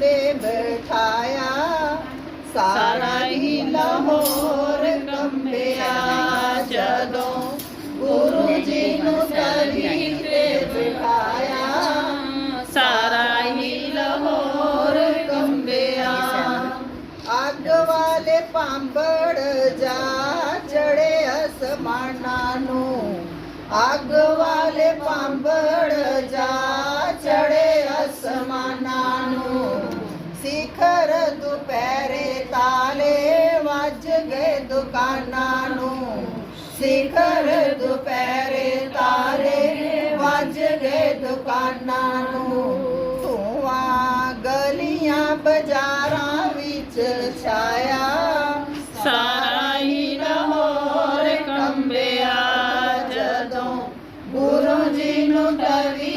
ਤੇ ਬਿਠਾਇਆ। ਸਾਰਾ ਹੀ ਲਾਹੌਰ ਕੰਬਿਆ ਜਦੋਂ ਗੁਰੂ ਜੀ ਨੂੰ ਤਵੀ ਤੇ ਬਿਠਾਇਆ। ਸਾਰਾ ਹੀ ਲਾਹੌਰ ਕੰਬਿਆ। ਅੱਗ ਵਾਲੇ ਪਾਂਬੜ ਜਾ ਚੜੇ ਅਸਮਾਨਾਂ ਨੂੰ। ਅੱਗ ਵਾਲੇ ਪਾਂਬੜ ਜਾ ਦੁਕਾਨਾਂ ਨੂੰ ਸਿਖਰ ਦੁਪਹਿਰੇ ਤਾਲੇ ਵੱਜ ਗਏ ਦੁਕਾਨਾਂ ਨੂੰ। ਧੂਆਂ ਗਲੀਆਂ ਬਾਜ਼ਾਰਾਂ ਵਿੱਚ ਛਾਇਆ। ਸਾਰਾ ਹੀ ਲਾਹੌਰ ਕੰਬਿਆ ਜਦੋਂ ਗੁਰੂ ਜੀ ਨੂੰ ਕਵੀ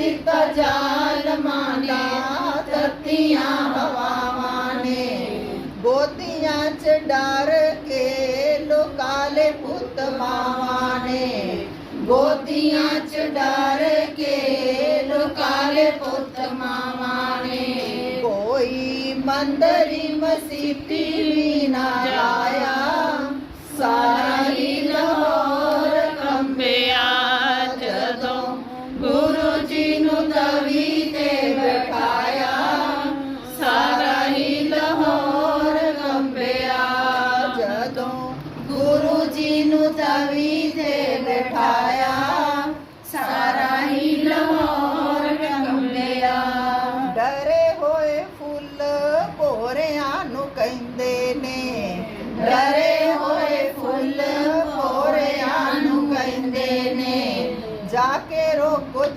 ਦਿੱਤਾ ਜਾਲ ਦਾ ਤੱਤੀਆਂ ਹਵਾਵਾਂ ਨੇ। ਗੋਦੀਆਂ ਚ ਡਰ ਕੇ ਲੋਕਾਲੇ ਪੁੱਤ ਮਾਵਾਂ ਨੇ। ਗੋਦੀਆਂ ਚ ਡਰ ਕੇ ਲੋਕਾਲੇ ਪੁੱਤ ਮਾਵਾਂ ਨੇ। ਕੋਈ ਮੰਦਰੀ ਮਸੀਤੀ ਵੀ ਨਾ ਆਇਆ ਸਾਰਾ ਹੀ ਲਾਹੌਰ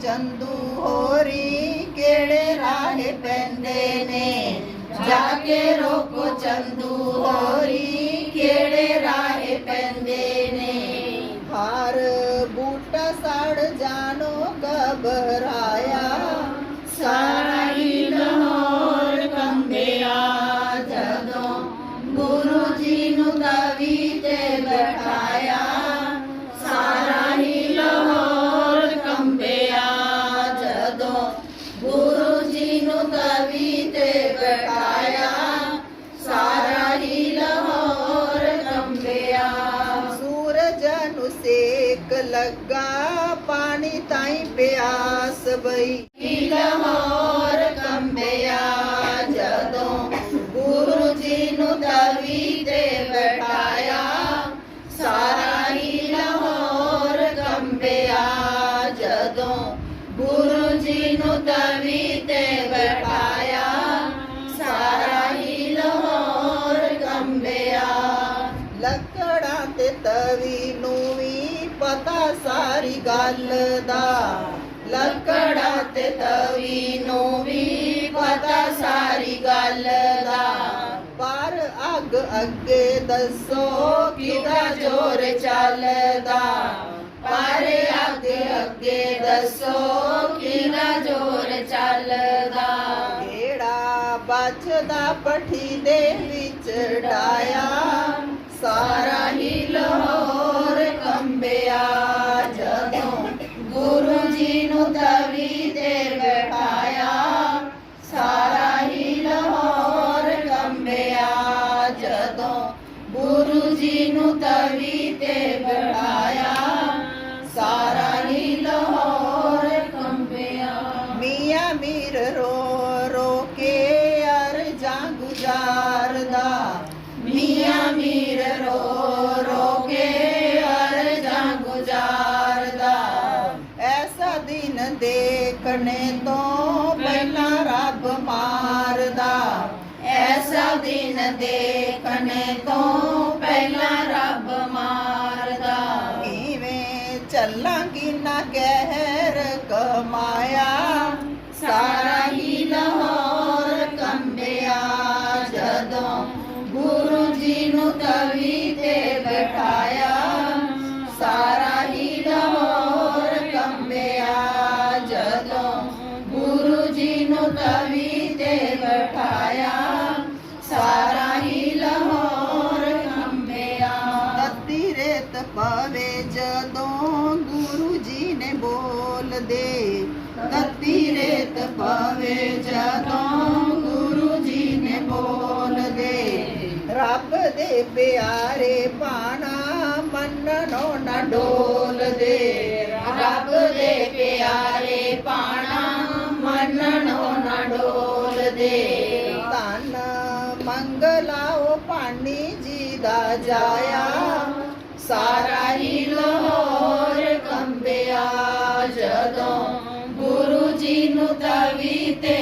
ਚੰਦੂ ਹੋਰੀ ਕਿਹੜੇ ਰਾਹੇ ਪੈਂਦੇ ਨੇ? ਜਾ ਕੇ ਰੋਕੋ ਚੰਦੂ ਹੋਰੀ। ਨੂੰ ਸੇਕ ਲੱਗਾ ਪਾਣੀ ਤਾਈ ਪਿਆਸ ਬਈ। ਲਾਹੌਰ ਸਾਰੀ ਗੱਲ ਦਾ ਲੱਕੜਾਂ ਤੇ ਤਵੀ ਨੂੰ ਵੀ ਪਤਾ ਸਾਰੀ ਗੱਲ ਦਾ ਪਰ ਅੱਗ ਅੱਗੇ ਦੱਸੋ ਕਿਹਦਾ ਜ਼ੋਰ ਚੱਲਦਾ ਪਰ ਅੱਗ ਅੱਗੇ ਦੱਸੋ ਕਿਦਾ ਜ਼ੋਰ ਚੱਲਦਾ ਕਿਹੜਾ ਬਚਦਾ ਪਠੀ ਦੇ ਵਿੱਚ ਡਾਇਆ ਸਾਰਾ ਗੁਰੂ ਜੀ ਨੂੰ ਤਵੀ ਤੇ ਬਿਠਾਇਆ। ਸਾਰਾ ਹੀ ਲਾਹੌਰ ਕੰਬਿਆ। ਮੀਆਂ ਮੀਰ ਰੋ ਰੋ ਕੇ ਅਰਜਾਂ ਗੁਜ਼ਾਰਦਾ। ਮੀਆਂ ਮੀਰ ਰੋ ਰੋ ਕੇ ਅਰਜਾਂ ਗੁਜ਼ਾਰਦਾ। ਐਸਾ ਦਿਨ ਦੇਖਣੇ ਤੋਂ ਪਹਿਲਾਂ ਰੱਬ ਮਾਰਦਾ। ਐਸਾ ਦਿਨ ਦੇਖਣੇ ਤੋਂ ਪਹਿਲਾਂ ਰੱਬ ਪਵੇ ਜਦੋਂ ਗੁਰੂ ਜੀ ਨੇ ਬੋਲਦੇ ਤਤੀ ਰੇਤ ਪਵੇ ਜਦੋਂ ਗੁਰੂ ਜੀ ਨੇ ਬੋਲਦੇ। ਰੱਬ ਦੇ ਪਿਆਰੇ ਬਾਣਾ ਮੰਨਣੋ ਨਾ ਡੋਲਦੇ। ਰੱਬ ਦੇ ਪਿਆਰੇ ਬਾਣਾ ਮੰਨਣੋ ਨਾ ਡੋਲਦੇ। ਧੰਨ ਮੰਗਲਾਓ ਪਾਣੀ ਜੀ ਦਾ ਜਾਇਆ। ਸਾਰਾ ਹੀ ਲਾਹੌਰ ਕੰਬਿਆ ਜਦੋਂ ਗੁਰੂ ਜੀ ਨੂੰ ਤਵੀ ਤੇ